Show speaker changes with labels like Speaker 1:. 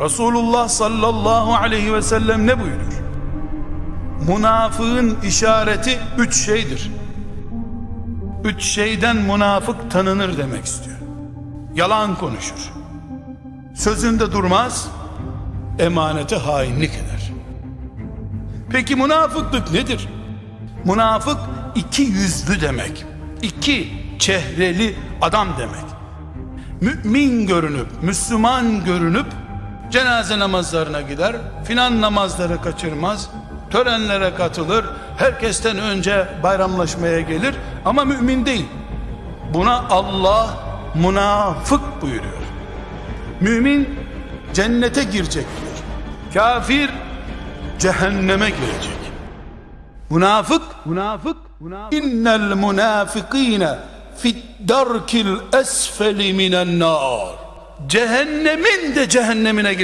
Speaker 1: Resulullah sallallahu aleyhi ve sellem ne buyurur? Münafığın işareti üç şeydir. Üç şeyden münafık tanınır demek istiyor. Yalan konuşur. Sözünde durmaz, emanete hainlik eder. Peki münafıklık nedir? Münafık iki yüzlü demek. İki çehreli adam demek. Mümin görünüp, Müslüman görünüp cenaze namazlarına gider, filan namazları kaçırmaz, törenlere katılır, herkesten önce bayramlaşmaya gelir ama mümin değil. Buna Allah münafık buyuruyor. Mümin cennete girecek diyor. Kafir cehenneme girecek. Münafık, münafık, münafık. İnnel münafıkîne fid darkil esfeli minen nar. Cehennemin de cehennemine girecek.